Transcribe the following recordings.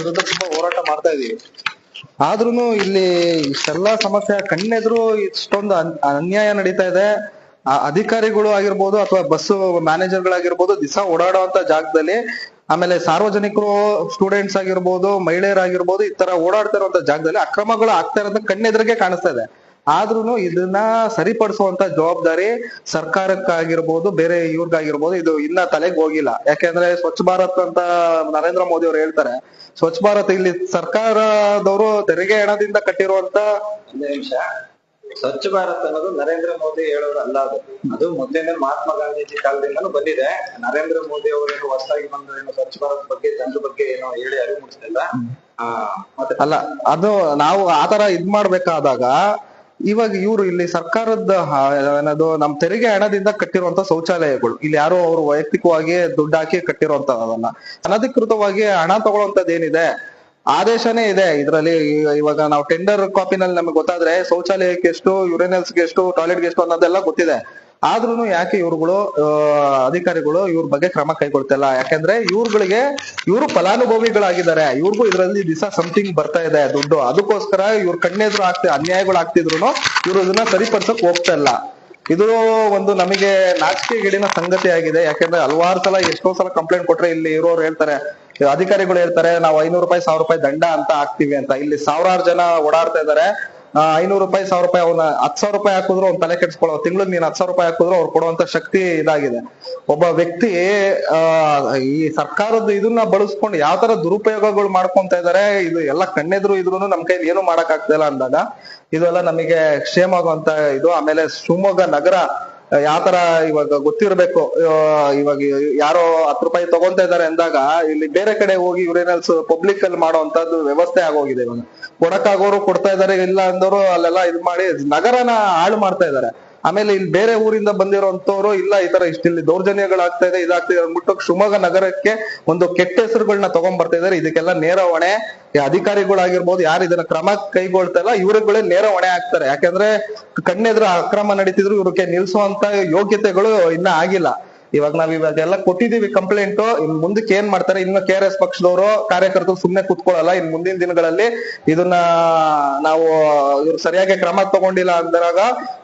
ವಿರುದ್ಧ ತುಂಬಾ ಹೋರಾಟ ಮಾಡ್ತಾ ಇದೀವಿ. ಆದ್ರೂನು ಇಲ್ಲಿ ಇಷ್ಟೆಲ್ಲಾ ಸಮಸ್ಯೆ, ಕಣ್ಣೆದ್ರು ಇಷ್ಟೊಂದು ಅನ್- ಅನ್ಯಾಯ ನಡೀತಾ ಇದೆ. ಅಧಿಕಾರಿಗಳು ಆಗಿರ್ಬೋದು ಅಥವಾ ಬಸ್ ಮ್ಯಾನೇಜರ್ ಗಳಾಗಿರ್ಬೋದು ದಿಸಾ ಓಡಾಡುವಂತ ಜಾಗದಲ್ಲಿ, ಆಮೇಲೆ ಸಾರ್ವಜನಿಕರು, ಸ್ಟೂಡೆಂಟ್ಸ್ ಆಗಿರ್ಬೋದು, ಮಹಿಳೆಯರಾಗಿರ್ಬೋದು ಈ ತರ ಓಡಾಡ್ತಾ ಇರುವಂತ ಜಾಗದಲ್ಲಿ ಅಕ್ರಮಗಳು ಆಗ್ತಾ ಇರೋದು ಕಣ್ಣೆದ್ರಿಗೆ ಕಾಣಿಸ್ತಾ ಇದೆ. ಆದ್ರೂನು ಇದನ್ನ ಸರಿಪಡಿಸುವಂತ ಜವಾಬ್ದಾರಿ ಸರ್ಕಾರಕ್ಕಾಗಿರ್ಬೋದು ಬೇರೆ ಇವ್ರಿಗಾಗಿರ್ಬೋದು ಇದು ಇನ್ನ ತಲೆಗೆ ಹೋಗಿಲ್ಲ. ಯಾಕೆಂದ್ರೆ ಸ್ವಚ್ಛ ಭಾರತ್ ಅಂತ ನರೇಂದ್ರ ಮೋದಿ ಅವರು ಹೇಳ್ತಾರೆ ಸ್ವಚ್ಛ ಭಾರತ್ ಇಲ್ಲಿ ಸರ್ಕಾರದವರು ತೆರಿಗೆ ಹಣದಿಂದ ಕಟ್ಟಿರುವಂತ ಸ್ವಚ್ಛ ಭಾರತ್ ಅನ್ನೋದು ನರೇಂದ್ರ ಮೋದಿ ಹೇಳೋದು ಅಲ್ಲ ಅದು. ಅದು ಮೊದಲಿನ ಮಹಾತ್ಮ ಗಾಂಧೀಜಿ ಕಾಲದಿಂದನೂ ಬಂದಿದೆ. ನರೇಂದ್ರ ಮೋದಿ ಅವರೇನು ಹೊಸದಾಗಿ ಬಂದು ಏನು ಸ್ವಚ್ಛ ಭಾರತ್ ಬಗ್ಗೆ ಜನರ ಬಗ್ಗೆ ಏನು ಹೇಳಿ ಅರಿವು ಮೂಡಿಸ್ತಿಲ್ಲ ಅಲ್ಲ ಅದು ನಾವು ಆತರ ಇದ್ ಮಾಡ್ಬೇಕಾದಾಗ ಇವಾಗ ಇವರು ಇಲ್ಲಿ ಸರ್ಕಾರದ ಏನದು ನಮ್ ತೆರಿಗೆ ಹಣದಿಂದ ಕಟ್ಟಿರುವಂತ ಶೌಚಾಲಯಗಳು. ಇಲ್ಲಿ ಯಾರೋ ಅವರು ವೈಯಕ್ತಿಕವಾಗಿ ದುಡ್ಡು ಹಾಕಿ ಕಟ್ಟಿರುವಂತದಲ್ಲ ಅನಧಿಕೃತವಾಗಿ ಹಣ ತಗೊಳ್ಳುವಂತದ್ದು ಏನಿದೆ ಆದೇಶನೇ ಇದೆ ಇದರಲ್ಲಿ. ಇವಾಗ ನಾವು ಟೆಂಡರ್ ಕಾಪಿನಲ್ಲಿ ನಮಗೆ ಗೊತ್ತಾದ್ರೆ ಶೌಚಾಲಯಕ್ಕೆ ಎಷ್ಟು ಯುರೇನಲ್ಸ್ಗೆ ಎಷ್ಟು ಟಾಯ್ಲೆಟ್ಗೆ ಎಷ್ಟು ಅನ್ನೋದೆಲ್ಲ ಗೊತ್ತಿದೆ. ಆದ್ರೂನು ಯಾಕೆ ಇವ್ರುಗಳು ಅಧಿಕಾರಿಗಳು ಇವ್ರ ಬಗ್ಗೆ ಕ್ರಮ ಕೈಗೊಳ್ತಿಲ್ಲ? ಯಾಕಂದ್ರೆ ಇವ್ರುಗಳಿಗೆ, ಇವರು ಫಲಾನುಭವಿಗಳಾಗಿದ್ದಾರೆ. ಇವ್ರಿಗೂ ಇದರಲ್ಲಿ ದಿಸ ಸಮಥಿಂಗ್ ಬರ್ತಾ ಇದೆ, ದುಡ್ಡು. ಅದಕ್ಕೋಸ್ಕರ ಇವ್ರ ಕಣ್ಣೆದ್ರು ಆಗ್ತಿ, ಅನ್ಯಾಯಗಳು ಆಗ್ತಿದ್ರು ಇವ್ರು ಇದನ್ನ ಸರಿಪಡಿಸಕ್ ಹೋಗ್ತಾ ಇಲ್ಲ. ಇದು ಒಂದು ನಮಗೆ ನಾಚಿಕೆಗೇಡಿನ ಸಂಗತಿ ಆಗಿದೆ. ಯಾಕಂದ್ರೆ ಹಲವಾರು ಸಲ ಎಷ್ಟೋ ಸಲ ಕಂಪ್ಲೇಂಟ್ ಕೊಟ್ರೆ ಇಲ್ಲಿ ಇರೋರು ಹೇಳ್ತಾರೆ, ಅಧಿಕಾರಿಗಳು ಹೇಳ್ತಾರೆ, ನಾವು ಐನೂರು ರೂಪಾಯಿ, ಸಾವಿರ ರೂಪಾಯಿ ದಂಡ ಅಂತ ಹಾಕ್ತಿವಿ ಅಂತ. ಇಲ್ಲಿ ಸಾವಿರಾರು ಜನ ಓಡಾಡ್ತಾ ಇದಾರೆ ಐನೂರು ರೂಪಾಯಿ, ಸಾವಿರ ರೂಪಾಯಿ ಅವ್ನ ಹತ್ ಸಾವಿರ ರೂಪಾಯಿ ಹಾಕಿದ್ರು ಅವ್ನ ತಲೆ ಕೆಡ್ಸ್ಕೊಳ್ಳೋ ತಿಂಗಳು ನೀನ್ ಹತ್ ಸಾವಿರ ರೂಪಾಯಿ ಹಾಕಿದ್ರು ಅವ್ರು ಕೊಡುವಂತ ಶಕ್ತಿ ಇದಾಗಿದೆ. ಒಬ್ಬ ವ್ಯಕ್ತಿ, ಆ, ಈ ಸರ್ಕಾರದ ಇದನ್ನ ಬಳಸ್ಕೊಂಡು ಯಾವ ತರ ದುರುಪಯೋಗಗಳು ಮಾಡ್ಕೊಂತ ಇದಾರೆ, ಇದು ಎಲ್ಲ ಕಣ್ಣೆದ್ರು ಇದ್ರು ನಮ್ ಕೈಲಿ ಏನು ಮಾಡಕ್ ಇಲ್ಲ ಅಂದಾಗ, ಇದೆಲ್ಲ ನಮಗೆ ಕ್ಷೇಮ ಆಗುವಂತ ಇದು. ಆಮೇಲೆ ಶಿವಮೊಗ್ಗ ನಗರ ಯಾವ ತರ ಇವಾಗ ಗೊತ್ತಿರ್ಬೇಕು ಇವಾಗ ಯಾರೋ ಹತ್ತು ರೂಪಾಯಿ ತಗೊಂತ ಇದಾರೆ ಅಂದಾಗ ಇಲ್ಲಿ ಬೇರೆ ಕಡೆ ಹೋಗಿ ಯುರೇನಲ್ಸ್ ಪಬ್ಲಿಕ್ ಅಲ್ಲಿ ಮಾಡುವಂತದ್ದು ವ್ಯವಸ್ಥೆ ಆಗೋಗಿದೆ ಇವಾಗ. ಕೊಡಕ್ಕಾಗೋರು ಕೊಡ್ತಾ ಇದಾರೆ ಇಲ್ಲ ಅಂದವರು ಅಲ್ಲೆಲ್ಲ ಇದ್ ಮಾಡಿ ನಗರನ ಹಾಳು ಮಾಡ್ತಾ ಇದಾರೆ ಆಮೇಲೆ ಇಲ್ಲಿ ಬೇರೆ ಊರಿಂದ ಬಂದಿರೋಂತವ್ರು ಇಲ್ಲ ಈ ತರ ಇಷ್ಟಿಲ್ಲಿ ದೌರ್ಜನ್ಯಗಳಾಗ್ತಾ ಇದೆ, ಇದಾಗ್ತಾ ಅಂದ್ಬಿಟ್ಟು ಶಿವಮೊಗ್ಗ ನಗರಕ್ಕೆ ಒಂದು ಕೆಟ್ಟ ಹೆಸರುಗಳನ್ನ ತಗೊಂಡ್ ಬರ್ತಾ ಇದಾರೆ. ಇದಕ್ಕೆಲ್ಲ ನೇರ ಹೊಣೆ ಅಧಿಕಾರಿಗಳಾಗಿರ್ಬೋದು ಯಾರು ಇದನ್ನ ಕ್ರಮ ಕೈಗೊಳ್ತಾ ಇಲ್ಲ, ಇವ್ರುಗಳೇ ನೇರ ಹೊಣೆ ಆಗ್ತಾರೆ. ಯಾಕಂದ್ರೆ ಕಣ್ಣೆದ್ರ ಅಕ್ರಮ ನಡೀತಿದ್ರು, ಇವ್ರಿಗೆ ನಿಲ್ಸುವಂತ ಯೋಗ್ಯತೆಗಳು ಇನ್ನ ಆಗಿಲ್ಲ. ಇವಾಗ ನಾವ್ ಇವಾಗ ಎಲ್ಲ ಕೊಟ್ಟಿದೀವಿ ಕಂಪ್ಲೇಂಟ್ ಇನ್ ಮುಂದಕ್ಕೆ ಏನ್ ಮಾಡ್ತಾರೆ, ಇನ್ನು ಕೆ ಆರ್ ಎಸ್ ಪಕ್ಷದವರು, ಕಾರ್ಯಕರ್ತರು ಸುಮ್ನೆ ಕುತ್ಕೊಳ್ಳಲ್ಲ. ಇನ್ ಮುಂದಿನ ದಿನಗಳಲ್ಲಿ ಇದನ್ನ ನಾವು ಇವ್ರು ಸರಿಯಾಗಿ ಕ್ರಮ ತಗೊಂಡಿಲ್ಲ ಅಂದಾಗ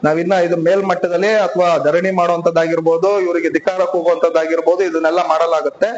ನಾವಿನ್ನ ಇದು ಮೇಲ್ಮಟ್ಟದಲ್ಲಿ ಅಥವಾ ಧರಣಿ ಮಾಡುವಂತದ್ದಾಗಿರ್ಬೋದು, ಇವರಿಗೆ ಧಿಕ್ಕಾರ ಹೋಗುವಂತದ್ದಾಗಿರ್ಬೋದು, ಇದನ್ನೆಲ್ಲ ಮಾಡಲಾಗುತ್ತೆ.